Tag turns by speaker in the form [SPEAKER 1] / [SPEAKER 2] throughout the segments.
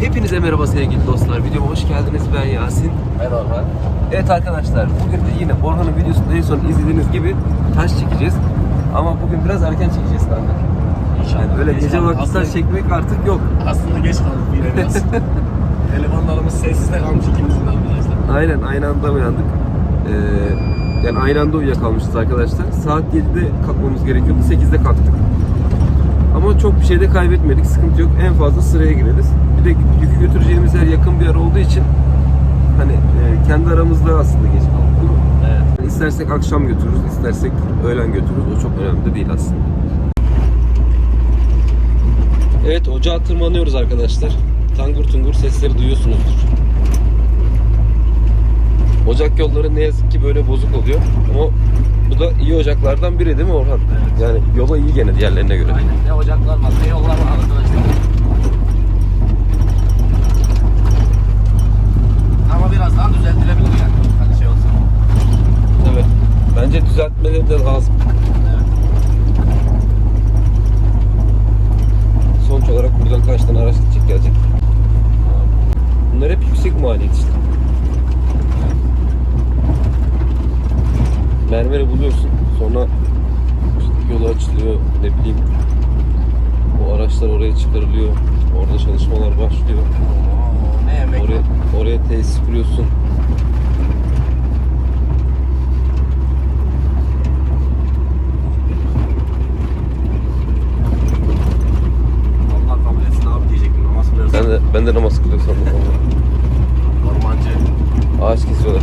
[SPEAKER 1] Hepinize merhaba sevgili dostlar. Videoma hoş geldiniz. Ben Yasin.
[SPEAKER 2] Merhaba.
[SPEAKER 1] Evet arkadaşlar, bugün de yine Orhan'ın videosunda en son izlediğiniz gibi taş çekeceğiz. Ama bugün biraz erken çekeceğiz kanka. Yani böyle
[SPEAKER 2] Geç
[SPEAKER 1] gece
[SPEAKER 2] kaldık.
[SPEAKER 1] vakti taş
[SPEAKER 2] Aslında-
[SPEAKER 1] çekmek artık yok.
[SPEAKER 2] Aslında geç kaldık yine biraz. Telefonlarımız sessizde kalmış ikimizin de arkadaşlar.
[SPEAKER 1] Aynen aynı anda uyandık. Ee, yani aynı anda uyuyakalmışız arkadaşlar. Saat 7'de kalkmamız gerekiyordu. 8'de kalktık. Ama çok bir şey de kaybetmedik. Sıkıntı yok. En fazla sıraya gireriz. Bir de yükü götüreceğimiz yer yakın bir yer olduğu için hani e, kendi aramızda aslında geç kaldık. değil mi?
[SPEAKER 2] Evet.
[SPEAKER 1] Yani İstersek akşam götürürüz, istersek öğlen götürürüz. O çok önemli de değil aslında. Evet, ocağa tırmanıyoruz arkadaşlar. Tangur tungur sesleri duyuyorsunuzdur. Ocak yolları ne yazık ki böyle bozuk oluyor. Ama bu da iyi ocaklardan biri değil mi Orhan?
[SPEAKER 2] Evet.
[SPEAKER 1] Yani yola iyi gene diğerlerine göre.
[SPEAKER 2] Aynen. Ne ocaklar var ne yollar var arkadaşlar. Biraz daha düzeltilebilir yani. Hani şey olsa.
[SPEAKER 1] Evet. Bence düzeltmeleri de lazım.
[SPEAKER 2] Evet.
[SPEAKER 1] Sonuç olarak buradan kaç tane araç gidecek gelecek. Bunlar hep yüksek maliyet işte. Mermeri buluyorsun. Sonra işte yolu açılıyor. Ne bileyim. O araçlar oraya çıkarılıyor. Orada çalışmalar başlıyor.
[SPEAKER 2] Oo, ne yemek
[SPEAKER 1] Oraya, oraya tesis kuruyorsun.
[SPEAKER 2] Allah kabul etsin abi diyecektim namaz kılıyorsun.
[SPEAKER 1] Ben de, ben de namaz kılıyor sandım. vallahi.
[SPEAKER 2] Ormancı.
[SPEAKER 1] Ağaç kesiyorlar.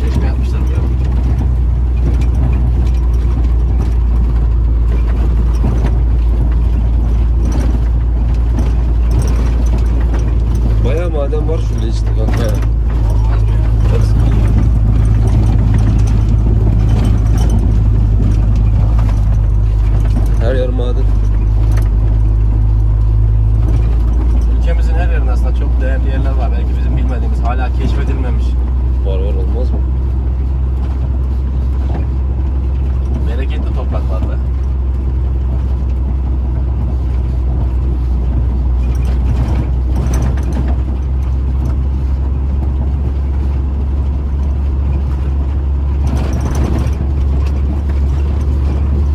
[SPEAKER 2] Çeşme yapmışlar ya.
[SPEAKER 1] Bayağı maden var şöyle işte kanka.
[SPEAKER 2] Olmaz mı ya?
[SPEAKER 1] Baksana. Her yer maden.
[SPEAKER 2] Ülkemizin her yerinde aslında çok değerli yerler var. Belki bizim bilmediğimiz, hala keşfedilmemiş.
[SPEAKER 1] Var var olmaz mı?
[SPEAKER 2] Bereketli topraklarda.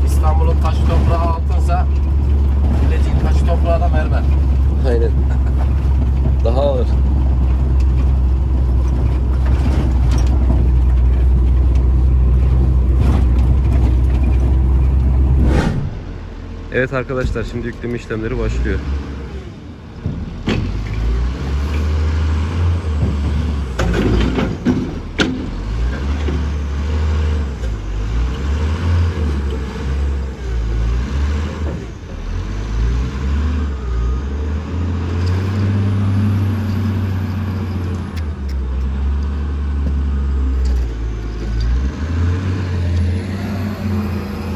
[SPEAKER 2] İstanbul'un taşı toprağı altınsa Bilecik'in taşı toprağı da mermer.
[SPEAKER 1] Aynen. Daha ağır. Evet arkadaşlar şimdi yükleme işlemleri başlıyor.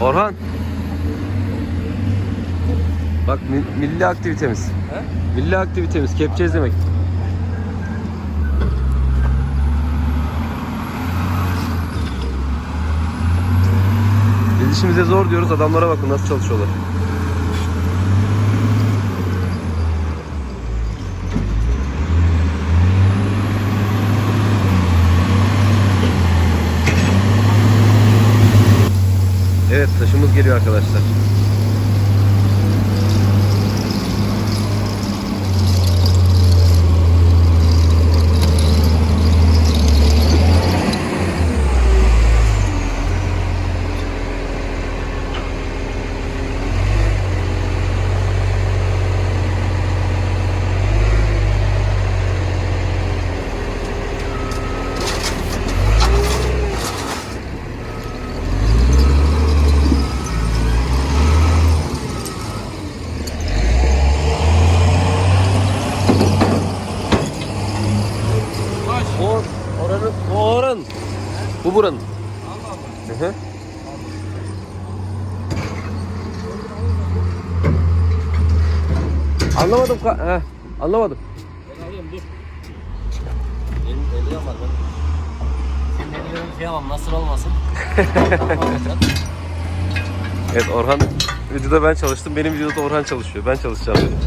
[SPEAKER 1] Orhan. Bak mi- milli aktivitemiz.
[SPEAKER 2] He?
[SPEAKER 1] Milli aktivitemiz kepçe izlemek. Biz işimize zor diyoruz adamlara bakın nasıl çalışıyorlar. Evet taşımız geliyor arkadaşlar. O oranın, o oranın. Bu buranın. Hı hı. Anlamadım. ka- Heh, anlamadım.
[SPEAKER 2] Ben alayım dur. Elim, elim yapar ben. Senin kıyamam nasıl olmasın.
[SPEAKER 1] Evet Orhan videoda ben çalıştım. Benim videoda da Orhan çalışıyor. Ben çalışacağım dedim.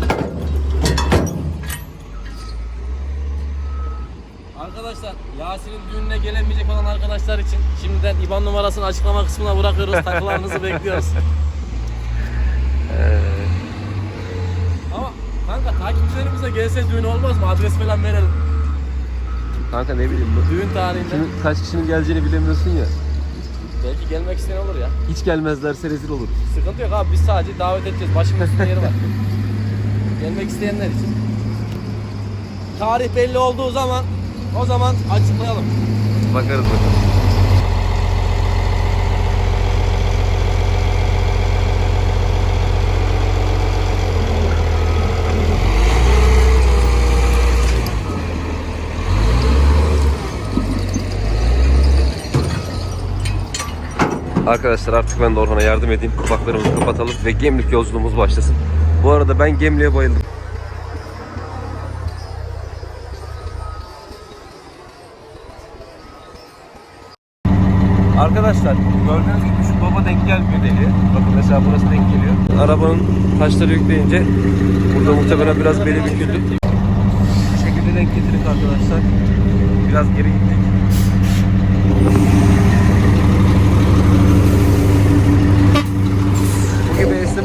[SPEAKER 2] Arkadaşlar Yasin'in düğününe gelemeyecek olan arkadaşlar için şimdiden IBAN numarasını açıklama kısmına bırakıyoruz. Takılarınızı bekliyoruz. Ama kanka takipçilerimize gelse düğün olmaz mı? Adres falan verelim.
[SPEAKER 1] Kanka ne bileyim bu.
[SPEAKER 2] Düğün tarihinde.
[SPEAKER 1] Kimin, kaç kişinin geleceğini bilemiyorsun ya.
[SPEAKER 2] Belki gelmek isteyen olur ya.
[SPEAKER 1] Hiç gelmezlerse rezil olur.
[SPEAKER 2] Sıkıntı yok abi biz sadece davet edeceğiz. Başımın üstünde yeri var. Gelmek isteyenler için. Tarih belli olduğu zaman o zaman açıklayalım.
[SPEAKER 1] Bakarız bakalım. Arkadaşlar artık ben de Orhan'a yardım edeyim. Kapaklarımızı kapatalım ve Gemlik yolculuğumuz başlasın. Bu arada ben Gemlik'e bayıldım. Arkadaşlar gördüğünüz gibi şu baba denk gelmiyor deliğe. Bakın mesela burası denk geliyor. Arabanın taşları yükleyince burada muhtemelen biraz beli büküldü. Bu şekilde denk getirdik arkadaşlar. Biraz geri gittik.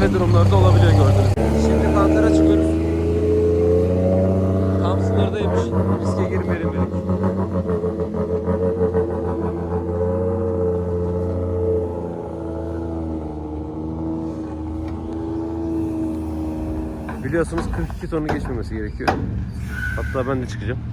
[SPEAKER 1] Esneme durumları da olabiliyor gördüğünüz. Şimdi kankara çıkıyoruz. Tam sınırdaymış. Riske girmeyelim dedik. Biliyorsunuz 42 tonu geçmemesi gerekiyor. Hatta ben de çıkacağım.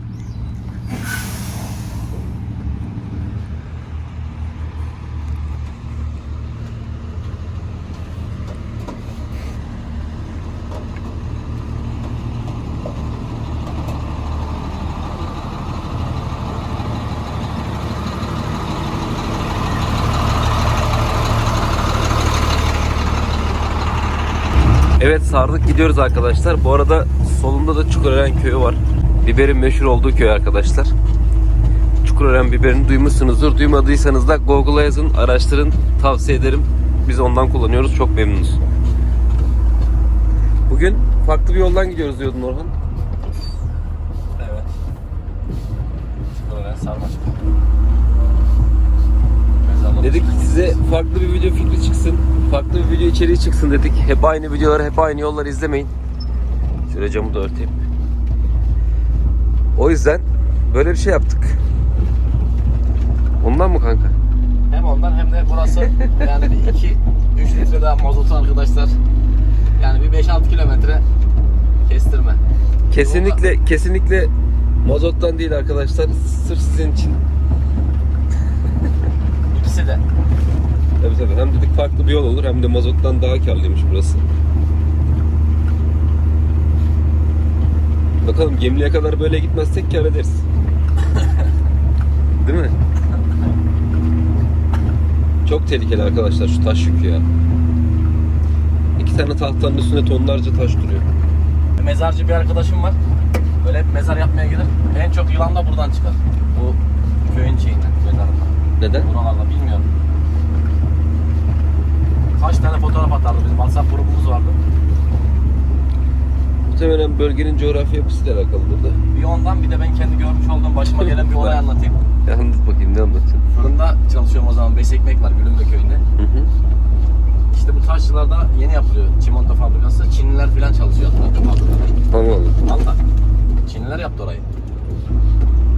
[SPEAKER 1] Evet sardık gidiyoruz arkadaşlar. Bu arada solunda da Çukurören köyü var. Biberin meşhur olduğu köy arkadaşlar. Çukurören biberini duymuşsunuzdur. Duymadıysanız da Google'a yazın, araştırın. Tavsiye ederim. Biz ondan kullanıyoruz. Çok memnunuz. Bugün farklı bir yoldan gidiyoruz diyordun Orhan.
[SPEAKER 2] Evet. Böyle sarmaşık. Mezarlık.
[SPEAKER 1] Dedik size farklı bir video fikri çıksın. Farklı bir video içeriği çıksın dedik. Hep aynı videoları, hep aynı yolları izlemeyin. Şöyle camı da örteyim. O yüzden böyle bir şey yaptık. Ondan mı kanka?
[SPEAKER 2] Hem ondan hem de burası yani bir 2 3 litre daha mazotu arkadaşlar. Yani bir 5-6 kilometre kestirme.
[SPEAKER 1] Kesinlikle kesinlikle mazottan değil arkadaşlar. Sırf sizin için.
[SPEAKER 2] İkisi de.
[SPEAKER 1] Tabii tabii. Hem dedik farklı bir yol olur hem de mazottan daha karlıymış burası. Bakalım Gemli'ye kadar böyle gitmezsek kar ederiz. Değil mi? Çok tehlikeli arkadaşlar şu taş yükü ya. İki tane tahtanın üstünde tonlarca taş duruyor.
[SPEAKER 2] Mezarcı bir arkadaşım var. Böyle hep mezar yapmaya gider. En çok yılan da buradan çıkar. Bu köyün şeyinden, mezarından.
[SPEAKER 1] Neden?
[SPEAKER 2] Buralarda bilmiyorum. Kaç tane fotoğraf atardı bizim WhatsApp grubumuz vardı.
[SPEAKER 1] Muhtemelen bölgenin coğrafya yapısıyla alakalıdır da.
[SPEAKER 2] Bir ondan bir de ben kendi görmüş olduğum başıma gelen bir olay anlatayım.
[SPEAKER 1] Ya anlat bakayım ne anlatacaksın?
[SPEAKER 2] Fırında çalışıyorum o zaman. Beş ekmek var Gülümbe köyünde.
[SPEAKER 1] Hı hı.
[SPEAKER 2] İşte bu taşçılarda yeni yapılıyor çimento fabrikası. Çinliler falan çalışıyor hatta fabrikada.
[SPEAKER 1] Allah Allah.
[SPEAKER 2] Valla. Çinliler yaptı orayı.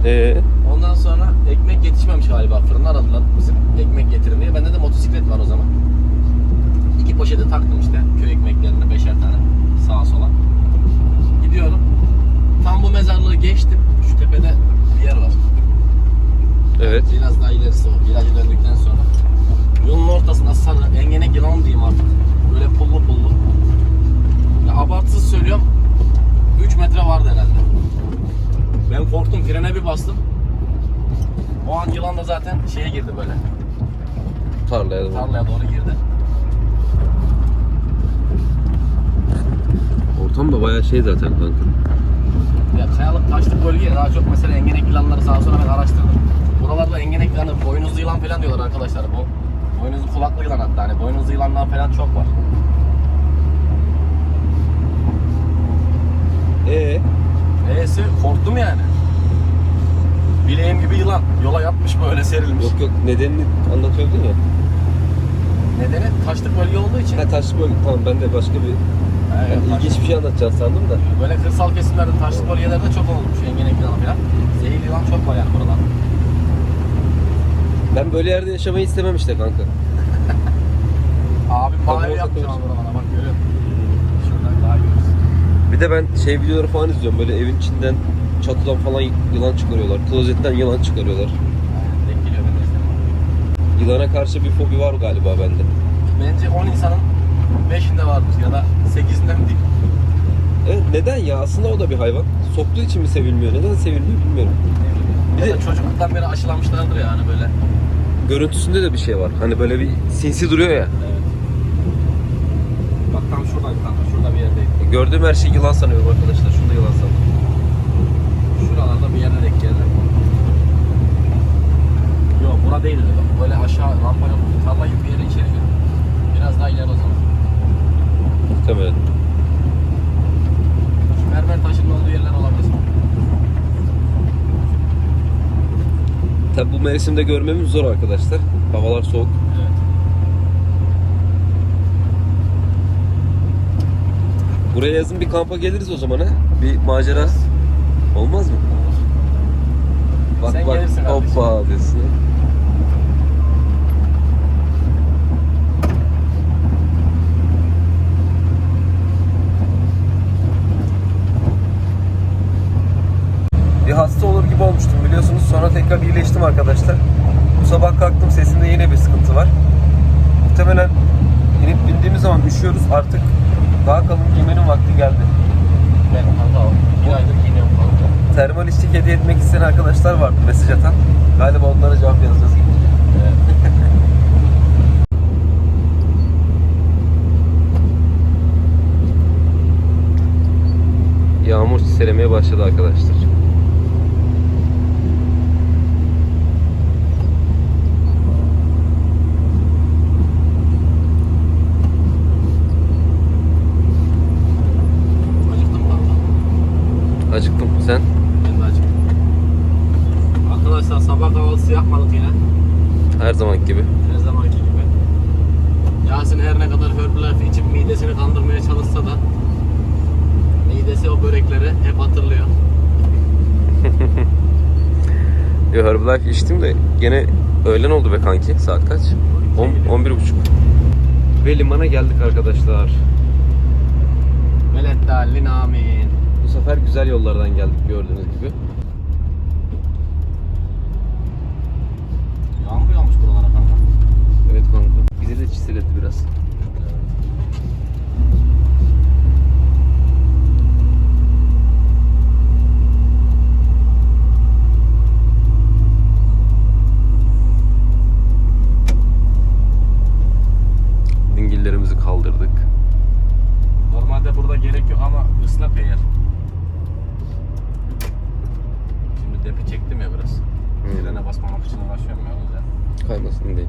[SPEAKER 1] Ee,
[SPEAKER 2] Ondan sonra ekmek yetişmemiş galiba. Fırını aradılar bizim ekmek getirin diye. Bende de motosiklet var o zaman. Poşete taktım işte köy ekmeklerine beşer tane sağa sola. Gidiyorum. Tam bu mezarlığı geçtim. Şu tepede bir yer var.
[SPEAKER 1] evet.
[SPEAKER 2] Biraz daha ilerisi o. Virajı döndükten sonra. Yolun ortasında sarı, engenek yılan diyeyim artık. Böyle pullu pullu. Ya abartısız söylüyorum. 3 metre vardı herhalde. Ben korktum frene bir bastım. O an yılan da zaten şeye girdi böyle.
[SPEAKER 1] Tarlaya da
[SPEAKER 2] Tarlaya doğru girdi.
[SPEAKER 1] Ortam da bayağı şey zaten kanka.
[SPEAKER 2] Ya kayalık taşlık bölge daha çok mesela engenek yılanları sağa sola ben araştırdım. Buralarda engenek yani boynuzlu yılan falan diyorlar arkadaşlar. Bu Boynuzlu kulaklı yılan hatta hani boynuzlu yılanlar falan çok var.
[SPEAKER 1] Ee,
[SPEAKER 2] Neyse korktum yani. Bileğim gibi yılan. Yola yatmış böyle serilmiş.
[SPEAKER 1] yok yok nedenini anlatıyordun ya.
[SPEAKER 2] Nedeni taşlık bölge olduğu için.
[SPEAKER 1] Ha taşlı bölge tamam ben de başka bir yani ilginç bir şey anlatacaksın sandım da.
[SPEAKER 2] Böyle kırsal kesimlerde taşlık bölgelerde çok olmuş yılanı falan. Zehirli yılan çok var yani buralar.
[SPEAKER 1] Ben böyle yerde yaşamayı istemem işte kanka.
[SPEAKER 2] Abi mahalle yapmış ama bana bak görüyor musun? Şuradan daha görürsün.
[SPEAKER 1] Bir de ben şey videoları falan izliyorum böyle evin içinden çatıdan falan yılan çıkarıyorlar. Klozetten yılan çıkarıyorlar.
[SPEAKER 2] Aynen denk geliyor ben de işte.
[SPEAKER 1] Yılana karşı bir fobi var galiba bende.
[SPEAKER 2] Bence 10 insanın 5'inde vardır ya da 8'inde mi diyeyim.
[SPEAKER 1] Evet neden ya? Aslında o da bir hayvan. Soktuğu için mi sevilmiyor? Neden sevilmiyor bilmiyorum.
[SPEAKER 2] Bir de çocukluktan beri aşılamışlardır yani böyle.
[SPEAKER 1] Görüntüsünde de bir şey var. Hani böyle bir sinsi duruyor ya.
[SPEAKER 2] Evet. Bak tam şuradan kanka şurada bir yerdeydi.
[SPEAKER 1] Gördüğüm her şey yılan sanıyorum arkadaşlar. Şunu da yılan sandım.
[SPEAKER 2] Şuralarda bir yerde denk geldi. Yok bura değildi. Bak, Böyle aşağı rampa yok. Tarla gibi bir yere içeri gir. Biraz daha ileri o zaman.
[SPEAKER 1] Muhtemelen.
[SPEAKER 2] Şu mermer taşının olduğu yerler olabilir.
[SPEAKER 1] Tabi bu mevsimde görmemiz zor arkadaşlar. Havalar soğuk.
[SPEAKER 2] Evet.
[SPEAKER 1] Buraya yazın bir kampa geliriz o zaman ha. Bir macera olmaz mı? Bak
[SPEAKER 2] Sen
[SPEAKER 1] bak hoppa diyorsun. ya. Bir hasta olur gibi olmuştum biliyorsunuz. Sonra tekrar iyileştim arkadaşlar. Bu sabah kalktım sesimde yine bir sıkıntı var. Muhtemelen inip bindiğimiz zaman üşüyoruz. Artık daha kalın giymenin vakti geldi.
[SPEAKER 2] Ben kanka bir aydır giyiniyorum kanka.
[SPEAKER 1] Termal içlik hediye etmek isteyen arkadaşlar vardı mesaj atan. Galiba onlara cevap yazacağız gibi. Yağmur çiselemeye başladı arkadaşlar.
[SPEAKER 2] Acıktım kanka.
[SPEAKER 1] Acıktım. Sen?
[SPEAKER 2] Ben de acıktım. Arkadaşlar sabah kahvaltısı yapmadık yine.
[SPEAKER 1] Her zaman gibi.
[SPEAKER 2] Her zamanki gibi. Yasin her ne kadar Herbalife içip midesini kandırmaya çalışsa da midesi o börekleri hep hatırlıyor.
[SPEAKER 1] Yo Herbalife içtim de gene öğlen oldu be kanki. Saat kaç? 10, 11 buçuk. Ve limana geldik arkadaşlar.
[SPEAKER 2] Veleddallin amin.
[SPEAKER 1] Sefer güzel yollardan geldik gördüğünüz gibi.
[SPEAKER 2] Yağmur yağmış buralara kanka.
[SPEAKER 1] Evet kanka. Bizi de çiseledi biraz. Dingillerimizi kaldırdık.
[SPEAKER 2] Normalde burada gerek yok ama ıslak eğer. Şimdi depi çektim ya biraz.
[SPEAKER 1] Hmm.
[SPEAKER 2] Frene basmamak için uğraşıyorum ya o yüzden.
[SPEAKER 1] Kaymasın değil.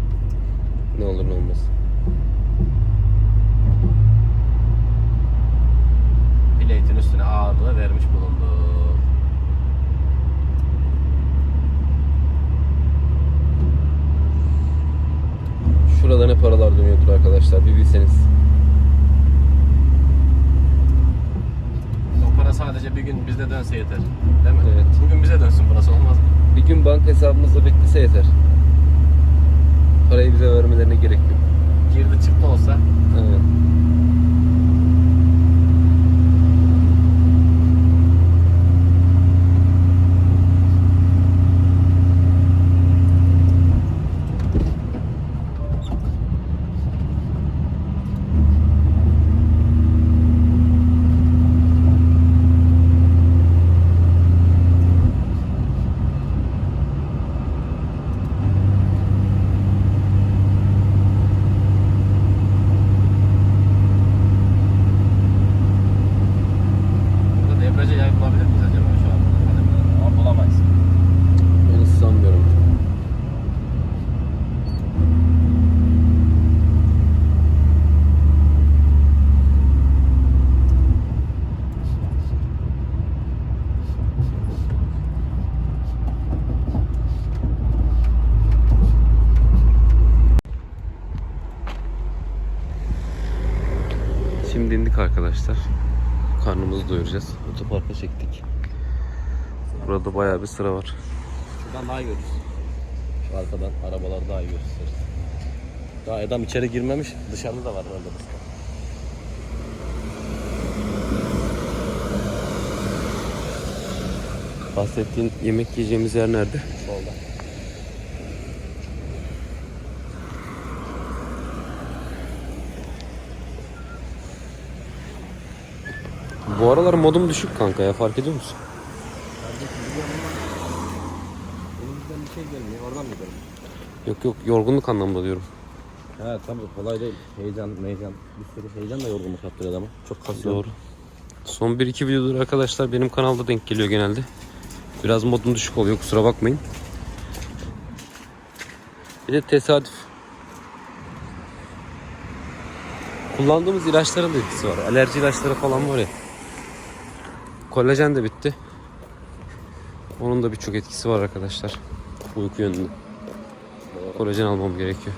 [SPEAKER 1] Ne olur ne olmaz.
[SPEAKER 2] Biletin üstüne ağırlığı vermiş bulundu.
[SPEAKER 1] Şurada ne paralar dönüyordur arkadaşlar bir bilseniz.
[SPEAKER 2] O para sadece bir gün bizde dönse yeter. Değil mi?
[SPEAKER 1] Evet.
[SPEAKER 2] Bugün bize dönsün burası olmaz mı?
[SPEAKER 1] Bir gün banka hesabımızda beklese yeter. Parayı bize vermelerine gerek yok. Arkadaşlar. Karnımızı doyuracağız. Otoparka çektik. Burada bayağı bir sıra var.
[SPEAKER 2] Şuradan daha iyi görürüz. Şu arkadan arabalar daha iyi gösteririz. Daha adam içeri girmemiş. Dışarıda da var orada.
[SPEAKER 1] Bahsettiğin yemek yiyeceğimiz yer nerede?
[SPEAKER 2] Solda.
[SPEAKER 1] Bu aralar modum düşük kanka ya fark ediyor musun?
[SPEAKER 2] Elimizden bir şey gelmiyor. Oradan mı gidelim?
[SPEAKER 1] Yok yok yorgunluk anlamında diyorum.
[SPEAKER 2] Ha tabii kolay değil. Heyecan, heyecan. Bir sürü heyecan da yorgunluk yaptırıyor adamı. Çok kasıyor.
[SPEAKER 1] Doğru. Son 1-2 videodur arkadaşlar benim kanalda denk geliyor genelde. Biraz modum düşük oluyor kusura bakmayın. Bir de tesadüf. Kullandığımız ilaçların da etkisi var. Alerji ilaçları falan var ya. Kolajen de bitti. Onun da birçok etkisi var arkadaşlar. Uyku yönünde. Kolajen almam gerekiyor.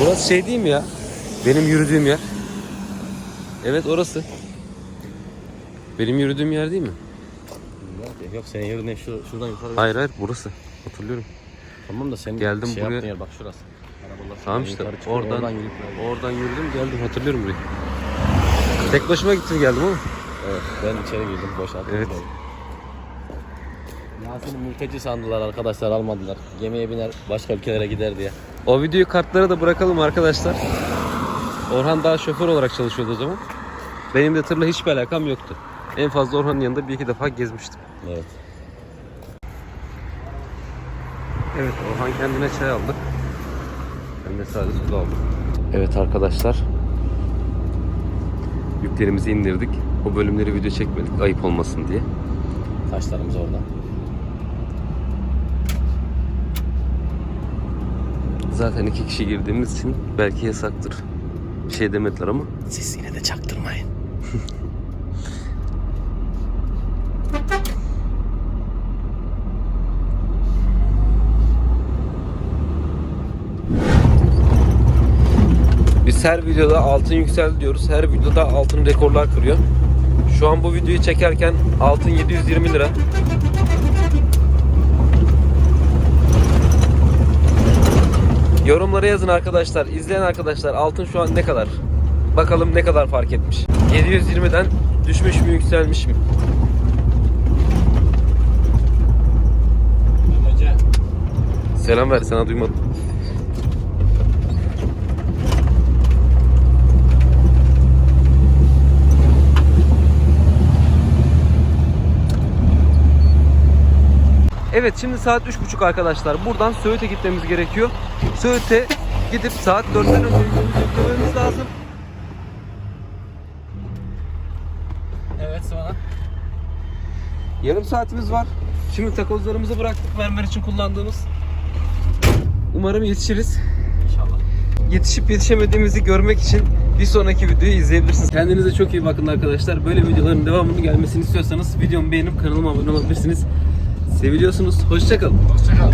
[SPEAKER 1] Burası şey değil mi ya? Benim yürüdüğüm yer. Evet orası. Benim yürüdüğüm yer değil mi?
[SPEAKER 2] Yok senin yerine şu, şuradan yukarı.
[SPEAKER 1] Hayır hayır burası. Hatırlıyorum.
[SPEAKER 2] Tamam da senin
[SPEAKER 1] Geldim
[SPEAKER 2] şey
[SPEAKER 1] buraya.
[SPEAKER 2] yaptığın yer bak şurası. Arabalar
[SPEAKER 1] Tamam işte
[SPEAKER 2] çıkıyor,
[SPEAKER 1] oradan
[SPEAKER 2] oradan yürüyüp
[SPEAKER 1] oradan yürüdüm geldim hatırlıyorum burayı. Tek başıma gittim geldim ama.
[SPEAKER 2] Evet ben içeri girdim boşalttım.
[SPEAKER 1] Evet.
[SPEAKER 2] Yasin'i mülteci sandılar arkadaşlar almadılar. Gemiye biner başka ülkelere gider diye.
[SPEAKER 1] O videoyu kartlara da bırakalım arkadaşlar. Orhan daha şoför olarak çalışıyordu o zaman. Benim de tırla hiçbir alakam yoktu. En fazla Orhan'ın yanında bir iki defa gezmiştim.
[SPEAKER 2] Evet.
[SPEAKER 1] Evet Orhan kendine çay aldı. Ben de sadece su aldım. Evet arkadaşlar. Yüklerimizi indirdik. O bölümleri video çekmedik ayıp olmasın diye.
[SPEAKER 2] Taşlarımız orada.
[SPEAKER 1] Zaten iki kişi girdiğimiz için belki yasaktır. Bir şey demediler ama.
[SPEAKER 2] Siz yine de çaktırmayın.
[SPEAKER 1] Biz her videoda altın yükseldi diyoruz. Her videoda altın rekorlar kırıyor. Şu an bu videoyu çekerken altın 720 lira. Yorumlara yazın arkadaşlar. İzleyen arkadaşlar altın şu an ne kadar? Bakalım ne kadar fark etmiş. 720'den düşmüş mü yükselmiş mi? Selam ver sana duymadım. Evet şimdi saat 3.30 arkadaşlar. Buradan Söğüt'e gitmemiz gerekiyor. Söğüt'e gidip saat 4'ten önce yüklememiz lazım.
[SPEAKER 2] Evet sonra.
[SPEAKER 1] Yarım saatimiz var. Şimdi takozlarımızı bıraktık mermer için kullandığımız. Umarım yetişiriz.
[SPEAKER 2] İnşallah.
[SPEAKER 1] yetişip yetişemediğimizi görmek için bir sonraki videoyu izleyebilirsiniz. Kendinize çok iyi bakın arkadaşlar. Böyle videoların devamını gelmesini istiyorsanız videomu beğenip kanalıma abone olabilirsiniz. Seviliyorsunuz. Hoşçakalın.
[SPEAKER 2] Hoşçakal.